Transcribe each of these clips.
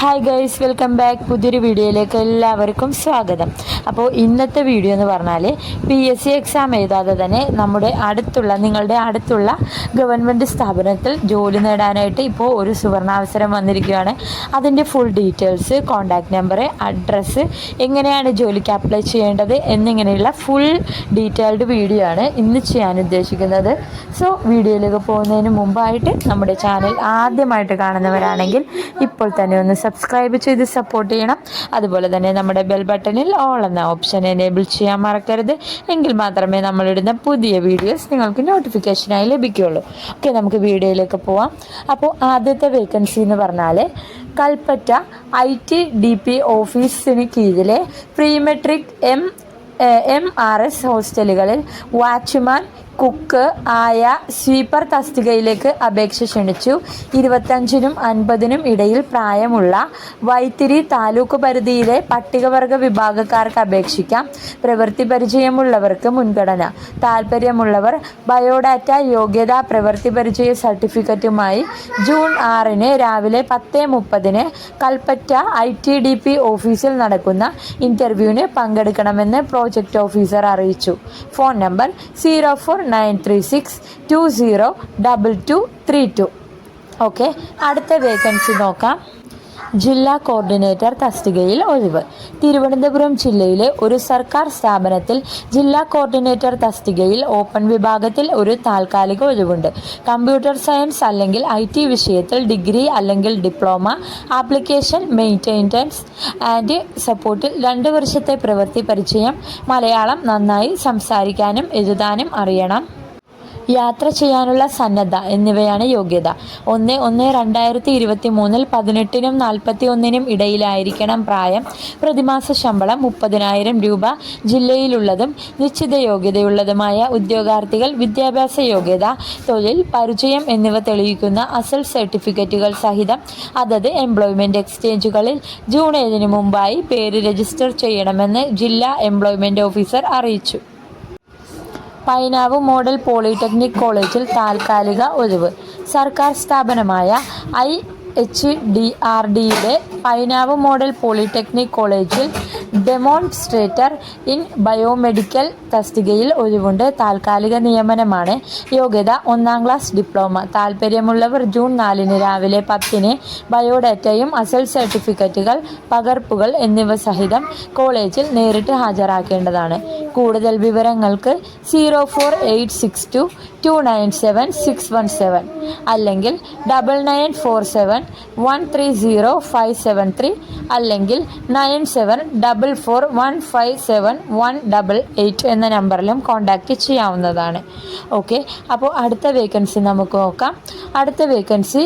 Hi guys welcome back പുതിയൊരു വീഡിയോയിലേക്ക് എല്ലാവർക്കും സ്വാഗതം. അപ്പോൾ ഇന്നത്തെ വീഡിയോ എന്ന് പറഞ്ഞാൽ പി എസ് സി എക്സാം എഴുതാതെ തന്നെ നമ്മുടെ അടുത്തുള്ള നിങ്ങളുടെ അടുത്തുള്ള ഗവൺമെന്റ് സ്ഥാപനത്തിൽ ജോലി നേടാനായിട്ട് ഇപ്പോൾ ഒരു സുവർണാവസരം വന്നിരിക്കുകയാണ്. അതിന്റെ full details contact number address എങ്ങനെയാണ് ജോലിക്ക് അപ്ലൈ ചെയ്യേണ്ടത് എന്നിങ്ങനെയുള്ള ഫുൾ ഡീറ്റെയിൽഡ് വീഡിയോ ആണ് ഇന്ന് ചെയ്യാൻ ഉദ്ദേശിക്കുന്നത്. സോ വീഡിയോയിലേക്ക് പോകുന്നതിന് മുമ്പായിട്ട് നമ്മുടെ ചാനൽ ആദ്യമായിട്ട് കാണുന്നവരാണെങ്കിൽ ഇപ്പോൾ തന്നെ ഒന്ന് സബ്സ്ക്രൈബ് ചെയ്ത് സപ്പോർട്ട് ചെയ്യണം. അതുപോലെ തന്നെ നമ്മുടെ ബെൽ ബട്ടണിൽ ഓൾ എന്ന ഓപ്ഷൻ എനേബിൾ ചെയ്യാൻ മറക്കരുത്. എങ്കിൽ മാത്രമേ നമ്മളിടുന്ന പുതിയ വീഡിയോസ് നിങ്ങൾക്ക് നോട്ടിഫിക്കേഷനായി ലഭിക്കുകയുള്ളൂ. ഓക്കെ നമുക്ക് വീഡിയോയിലേക്ക് പോവാം. അപ്പോൾ ആദ്യത്തെ വേക്കൻസി എന്ന് പറഞ്ഞാൽ Kalpetta I T D P ഓഫീസിന് കീഴിലെ prematric M M R S ഹോസ്റ്റലുകളിൽ watchman cook ആയ സ്വീപ്പർ തസ്തികയിലേക്ക് അപേക്ഷ ക്ഷണിച്ചു. ഇരുപത്തഞ്ചിനും അൻപതിനും ഇടയിൽ പ്രായമുള്ള വൈത്തിരി താലൂക്ക് പരിധിയിലെ പട്ടികവർഗ വിഭാഗക്കാർക്ക് അപേക്ഷിക്കാം. പ്രവൃത്തി പരിചയമുള്ളവർക്ക് മുൻഗണന. താൽപ്പര്യമുള്ളവർ ബയോഡാറ്റ യോഗ്യതാ പ്രവൃത്തി പരിചയ സർട്ടിഫിക്കറ്റുമായി ജൂൺ ആറിന് രാവിലെ പത്ത് മുപ്പതിന് Kalpetta I T D P ഓഫീസിൽ നടക്കുന്ന ഇന്റർവ്യൂവിന് പങ്കെടുക്കണമെന്ന് പ്രോജക്റ്റ് ഓഫീസർ അറിയിച്ചു. Phone number zero four nine three six two zero double two three two. Okay അടുത്ത വേക്കൻസി നോക്കാം. ജില്ലാ കോർഡിനേറ്റർ തസ്തികയിൽ ഒഴിവ്. തിരുവനന്തപുരം ജില്ലയിലെ ഒരു സർക്കാർ സ്ഥാപനത്തിൽ ജില്ലാ കോർഡിനേറ്റർ തസ്തികയിൽ ഓപ്പൺ വിഭാഗത്തിൽ ഒരു താൽക്കാലിക ഒഴിവുണ്ട്. കമ്പ്യൂട്ടർ സയൻസ് അല്ലെങ്കിൽ ഐ ടി വിഷയത്തിൽ ഡിഗ്രി അല്ലെങ്കിൽ ഡിപ്ലോമ ആപ്ലിക്കേഷൻ മെയിന്റെനൻസ് ആൻഡ് സപ്പോർട്ടിൽ രണ്ട് വർഷത്തെ പ്രവൃത്തി പരിചയം മലയാളം നന്നായി സംസാരിക്കാനും എഴുതാനും അറിയണം. യാത്ര ചെയ്യാനുള്ള സന്നദ്ധ എന്നിവയാണ് യോഗ്യത. ഒന്ന് ഒന്ന് രണ്ടായിരത്തി ഇരുപത്തി മൂന്നിൽ പതിനെട്ടിനും നാൽപ്പത്തി ഒന്നിനും ഇടയിലായിരിക്കണം പ്രായം. പ്രതിമാസ ശമ്പളം മുപ്പതിനായിരം രൂപ. ജില്ലയിലുള്ളതും നിശ്ചിത യോഗ്യതയുള്ളതുമായ ഉദ്യോഗാർത്ഥികൾ വിദ്യാഭ്യാസ യോഗ്യത തൊഴിൽ പരിചയം എന്നിവ തെളിയിക്കുന്ന അസൽ സർട്ടിഫിക്കറ്റുകൾ സഹിതം അതത് എംപ്ലോയ്മെന്റ് എക്സ്ചേഞ്ചുകളിൽ ജൂൺ ഏഴിന് മുമ്പായി പേര് രജിസ്റ്റർ ചെയ്യണമെന്ന് ജില്ലാ എംപ്ലോയ്മെന്റ് ഓഫീസർ അറിയിച്ചു. പൈനാവ് മോഡൽ പോളിടെക്നിക് കോളേജിൽ താൽക്കാലിക ഒഴിവ്. സർക്കാർ സ്ഥാപനമായ ഐ എച്ച് ഡി ആർ ഡിയുടെ പൈനാവ് മോഡൽ പോളിടെക്നിക് കോളേജിൽ ഡെമോൺസ്ട്രേറ്റർ ഇൻ ബയോമെഡിക്കൽ തസ്തികയിൽ ഒഴിവുണ്ട്. താൽക്കാലിക നിയമനമാണ്. യോഗ്യത ഒന്നാം ക്ലാസ് ഡിപ്ലോമ. താൽപ്പര്യമുള്ളവർ ജൂൺ നാലിന് രാവിലെ പത്തിന് ബയോഡാറ്റയും അസൽ സർട്ടിഫിക്കറ്റുകൾ പകർപ്പുകൾ എന്നിവ സഹിതം കോളേജിൽ നേരിട്ട് ഹാജരാക്കേണ്ടതാണ്. കൂടുതൽ വിവരങ്ങൾക്ക് zero four eight six two two nine seven six one seven അല്ലെങ്കിൽ double nine four seven one three zero five seven three അല്ലെങ്കിൽ nine seven double four one five seven one double eight എന്ന നമ്പറിലും contact ചെയ്യാവുന്നതാണ്. Okay അപ്പോൾ അടുത്ത vacancy നമുക്ക് നോക്കാം. അടുത്ത വേക്കൻസി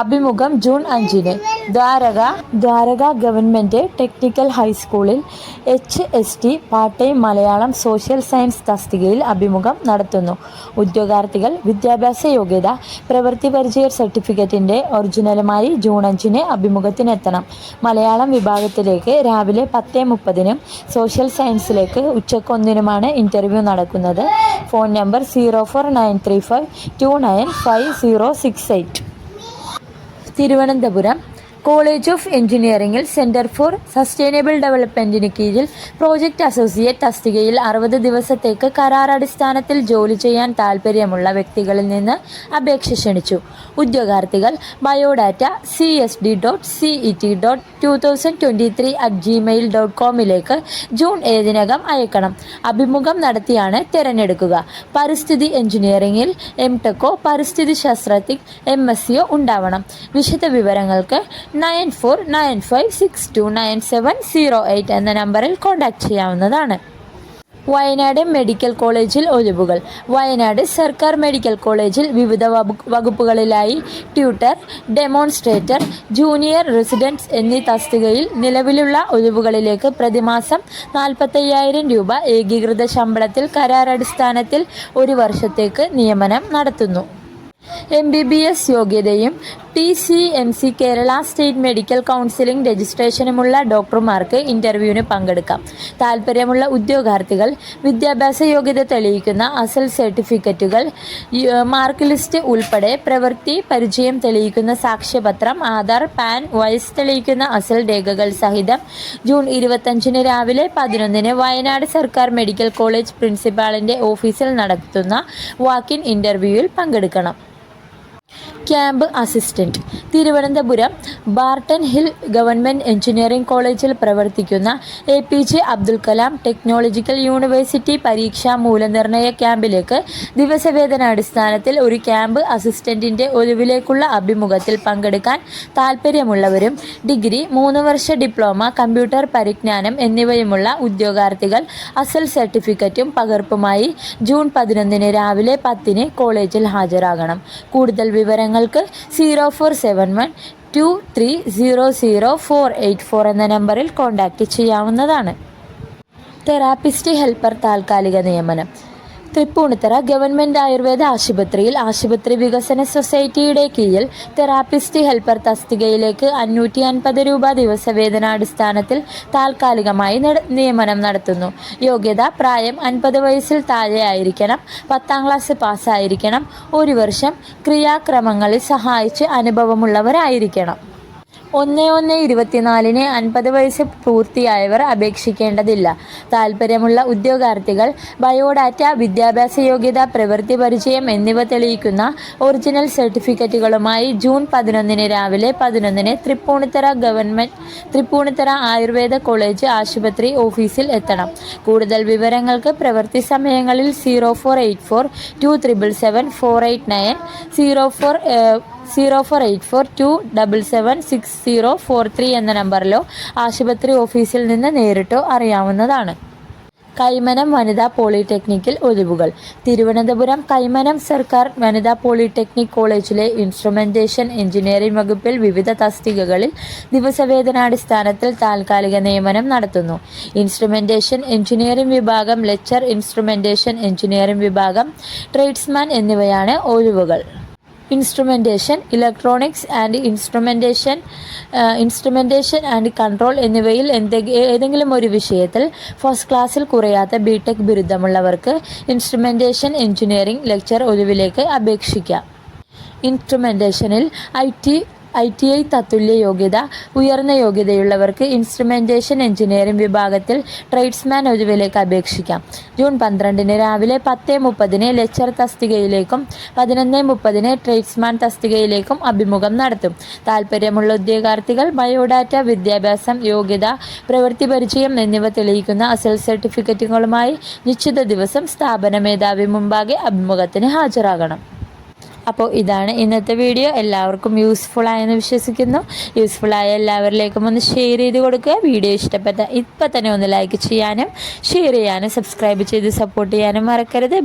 അഭിമുഖം ജൂൺ അഞ്ചിന്. ദ്വാരക ദ്വാരക ഗവൺമെന്റ് ടെക്നിക്കൽ ഹൈസ്കൂളിൽ H S T part time Malayalam social science തസ്തികയിൽ അഭിമുഖം നടത്തുന്നു. ഉദ്യോഗാർത്ഥികൾ വിദ്യാഭ്യാസ യോഗ്യത പ്രവൃത്തി പരിചയ സർട്ടിഫിക്കറ്റിന്റെ ഒറിജിനലുമായി ജൂൺ അഞ്ചിന് അഭിമുഖത്തിനെത്തണം. മലയാളം വിഭാഗത്തിലേക്ക് രാവിലെ പത്ത് മുപ്പതിനും സോഷ്യൽ സയൻസിലേക്ക് ഉച്ചക്കൊന്നിനുമാണ് ഇന്റർവ്യൂ നടക്കുന്നത്. Phone number zero four nine three five two nine five zero six eight. Thiruvananthapuram college of എഞ്ചിനീയറിംഗിൽ സെന്റർ ഫോർ സസ്റ്റൈനബിൾ ഡെവലപ്മെന്റിന് കീഴിൽ പ്രോജക്റ്റ് അസോസിയേറ്റ് തസ്തികയിൽ അറുപത് ദിവസത്തേക്ക് കരാർ അടിസ്ഥാനത്തിൽ ജോലി ചെയ്യാൻ താൽപ്പര്യമുള്ള വ്യക്തികളിൽ നിന്ന് അപേക്ഷ ക്ഷണിച്ചു. ഉദ്യോഗാർത്ഥികൾ biodata C S D dot C E T dot two thousand twenty three at Gmail dot കോമിലേക്ക് June ഏഴിനകം അയക്കണം. അഭിമുഖം നടത്തിയാണ് തിരഞ്ഞെടുക്കുക. പരിസ്ഥിതി എഞ്ചിനീയറിംഗിൽ എം ടെക്കോ പരിസ്ഥിതി ശാസ്ത്രത്തിൽ എം എസ് സിയോ ഉണ്ടാവണം. വിശദ വിവരങ്ങൾക്ക് nine four nine five six two nine seven zero eight എന്ന നമ്പറിൽ കോൺടാക്റ്റ് ചെയ്യാവുന്നതാണ്. വയനാട് മെഡിക്കൽ കോളേജിൽ ഒഴിവുകൾ. വയനാട് സർക്കാർ മെഡിക്കൽ കോളേജിൽ വിവിധ വകുപ്പുകളിലായി ട്യൂട്ടർ ഡെമോൺസ്ട്രേറ്റർ ജൂനിയർ റെസിഡൻസ് എന്നീ തസ്തികയിൽ നിലവിലുള്ള ഒഴിവുകളിലേക്ക് പ്രതിമാസം നാൽപ്പത്തയ്യായിരം രൂപ ഏകീകൃത ശമ്പളത്തിൽ കരാറടിസ്ഥാനത്തിൽ ഒരു വർഷത്തേക്ക് നിയമനം നടത്തുന്നു. എം ബി ബി എസ് യോഗ്യതയും T C M C Kerala state medical counselling രജിസ്ട്രേഷനുമുള്ള ഡോക്ടർമാർക്ക് ഇന്റർവ്യൂവിന് പങ്കെടുക്കാം. താൽപ്പര്യമുള്ള ഉദ്യോഗാർത്ഥികൾ വിദ്യാഭ്യാസ യോഗ്യത തെളിയിക്കുന്ന അസൽ സർട്ടിഫിക്കറ്റുകൾ മാർക്ക് ലിസ്റ്റ് ഉൾപ്പെടെ പ്രവൃത്തി പരിചയം തെളിയിക്കുന്ന സാക്ഷ്യപത്രം ആധാർ പാൻ വയസ്സ് തെളിയിക്കുന്ന അസൽ രേഖകൾ സഹിതം ജൂൺ ഇരുപത്തഞ്ചിന് രാവിലെ പതിനൊന്നിന് വയനാട് സർക്കാർ മെഡിക്കൽ കോളേജ് പ്രിൻസിപ്പാളിന്റെ ഓഫീസിൽ നടത്തുന്ന വാക്കിൻ ഇന്റർവ്യൂവിൽ പങ്കെടുക്കണം. Camp assistant. Thiruvananthapuram Barton Hill government engineering കോളേജിൽ പ്രവർത്തിക്കുന്ന A P J Abdul Kalam technological university പരീക്ഷാ മൂല്യനിർണയ ക്യാമ്പിലേക്ക് ദിവസവേതനാടിസ്ഥാനത്തിൽ ഒരു ക്യാമ്പ് അസിസ്റ്റന്റിന്റെ ഒഴിവിലേക്കുള്ള അഭിമുഖത്തിൽ പങ്കെടുക്കാൻ താൽപ്പര്യമുള്ളവരും ഡിഗ്രി മൂന്ന് വർഷ ഡിപ്ലോമ കമ്പ്യൂട്ടർ പരിജ്ഞാനം എന്നിവയുമുള്ള ഉദ്യോഗാർത്ഥികൾ അസൽ സർട്ടിഫിക്കറ്റും പകർപ്പുമായി ജൂൺ പതിനൊന്നിന് രാവിലെ പത്തിന് കോളേജിൽ ഹാജരാകണം. കൂടുതൽ വിവരങ്ങൾക്ക് zero four seven one two three zero zero four eight four എന്ന നമ്പറിൽ കോൺടാക്റ്റ് ചെയ്യാവുന്നതാണ്. തെറാപ്പിസ്റ്റ് ഹെൽപ്പർ താൽക്കാലിക നിയമനം. തൃപ്പൂണിത്തറ ഗവൺമെന്റ് ആയുർവേദ ആശുപത്രിയിൽ ആശുപത്രി വികസന സൊസൈറ്റിയുടെ കീഴിൽ തെറാപ്പിസ്റ്റ് ഹെൽപ്പർ തസ്തികയിലേക്ക് അഞ്ഞൂറ്റി അൻപത് രൂപ ദിവസവേതനാടിസ്ഥാനത്തിൽ താൽക്കാലികമായി നിയമനം നടത്തുന്നു. യോഗ്യത പ്രായം അൻപത് വയസ്സിൽ താഴെ ആയിരിക്കണം പത്താം ക്ലാസ് പാസ്സായിരിക്കണം ഒരു വർഷം ക്രിയാക്രമങ്ങളിൽ സഹായിച്ച് അനുഭവമുള്ളവരായിരിക്കണം. ഒന്ന് ഒന്ന് ഇരുപത്തിനാലിന് അൻപത് വയസ്സ് പൂർത്തിയായവർ അപേക്ഷിക്കേണ്ടതില്ല. താൽപ്പര്യമുള്ള ഉദ്യോഗാർത്ഥികൾ ബയോഡാറ്റ വിദ്യാഭ്യാസ യോഗ്യത പ്രവൃത്തി പരിചയം എന്നിവ തെളിയിക്കുന്ന ഒറിജിനൽ സർട്ടിഫിക്കറ്റുകളുമായി ജൂൺ പതിനൊന്നിന് രാവിലെ പതിനൊന്നിന് തൃപ്പൂണിത്തറ ഗവൺമെന്റ് തൃപ്പൂണിത്തറ ആയുർവേദ കോളേജ് ആശുപത്രി ഓഫീസിൽ എത്തണം. കൂടുതൽ വിവരങ്ങൾക്ക് പ്രവൃത്തി സമയങ്ങളിൽ zero four eight four two triple seven four eight nine zero four zero four eight four two double seven six zero four three എന്ന നമ്പറിലോ ആശുപത്രി ഓഫീസിൽ നിന്ന് നേരിട്ടോ അറിയാവുന്നതാണ്. കൈമനം വനിതാ പോളിടെക്നിക്കിൽ ഒഴിവുകൾ. തിരുവനന്തപുരം കൈമനം സർക്കാർ വനിതാ പോളിടെക്നിക് കോളേജിലെ ഇൻസ്ട്രുമെന്റേഷൻ എഞ്ചിനീയറിംഗ് വകുപ്പിൽ വിവിധ തസ്തികകളിൽ ദിവസവേതനാടിസ്ഥാനത്തിൽ താൽക്കാലിക നിയമനം നടത്തുന്നു. ഇൻസ്ട്രുമെന്റേഷൻ എഞ്ചിനീയറിംഗ് വിഭാഗം ലെക്ചർ ഇൻസ്ട്രുമെന്റേഷൻ എഞ്ചിനീയറിംഗ് വിഭാഗം ട്രേഡ്സ്മാൻ എന്നിവയാണ് ഒഴിവുകൾ. Instrumentation electronics and instrumentation instrumentation and control എന്നിവയിൽ എന്തെങ്കിലും ഏതെങ്കിലും ഒരു വിഷയത്തിൽ ഫസ്റ്റ് ക്ലാസ്സിൽ കുറയാത്ത ബി ടെക് ബിരുദമുള്ളവർക്ക് ഇൻസ്ട്രുമെന്റേഷൻ എഞ്ചിനീയറിംഗ് ലെക്ചർ ഒഴിവിലേക്ക് അപേക്ഷിക്കാം. ഇൻസ്ട്രുമെന്റേഷനിൽ I T I T I തത്തുല്യ യോഗ്യത ഉയർന്ന യോഗ്യതയുള്ളവർക്ക് ഇൻസ്ട്രുമെന്റേഷൻ എഞ്ചിനീയറിംഗ് വിഭാഗത്തിൽ ട്രേഡ്സ്മാൻ ഒഴിവിലേക്ക് അപേക്ഷിക്കാം. ജൂൺ പന്ത്രണ്ടിന് രാവിലെ പത്ത് മുപ്പതിന് ലെക്ചർ തസ്തികയിലേക്കും പതിനൊന്ന് മുപ്പതിന് ട്രേഡ്സ്മാൻ തസ്തികയിലേക്കും അഭിമുഖം നടത്തും. താൽപ്പര്യമുള്ള ഉദ്യോഗാർത്ഥികൾ ബയോഡാറ്റ വിദ്യാഭ്യാസം യോഗ്യത പ്രവൃത്തി പരിചയം എന്നിവ തെളിയിക്കുന്ന അസൽ സർട്ടിഫിക്കറ്റുകളുമായി നിശ്ചിത ദിവസം സ്ഥാപന മേധാവി മുമ്പാകെ അഭിമുഖത്തിന് ഹാജരാകണം. അപ്പോൾ ഇതാണ് ഇന്നത്തെ വീഡിയോ. എല്ലാവർക്കും യൂസ്ഫുൾ ആയെന്ന് വിശ്വസിക്കുന്നു. യൂസ്ഫുൾ ആയ എല്ലാവരിലേക്കും ഒന്ന് ഷെയർ ചെയ്ത് കൊടുക്കുക. വീഡിയോ ഇഷ്ടപ്പെട്ട ഇപ്പം തന്നെ ഒന്ന് ലൈക്ക് ചെയ്യാനും ഷെയർ ചെയ്യാനും സബ്സ്ക്രൈബ് ചെയ്ത് സപ്പോർട്ട് ചെയ്യാനും മറക്കരുത്.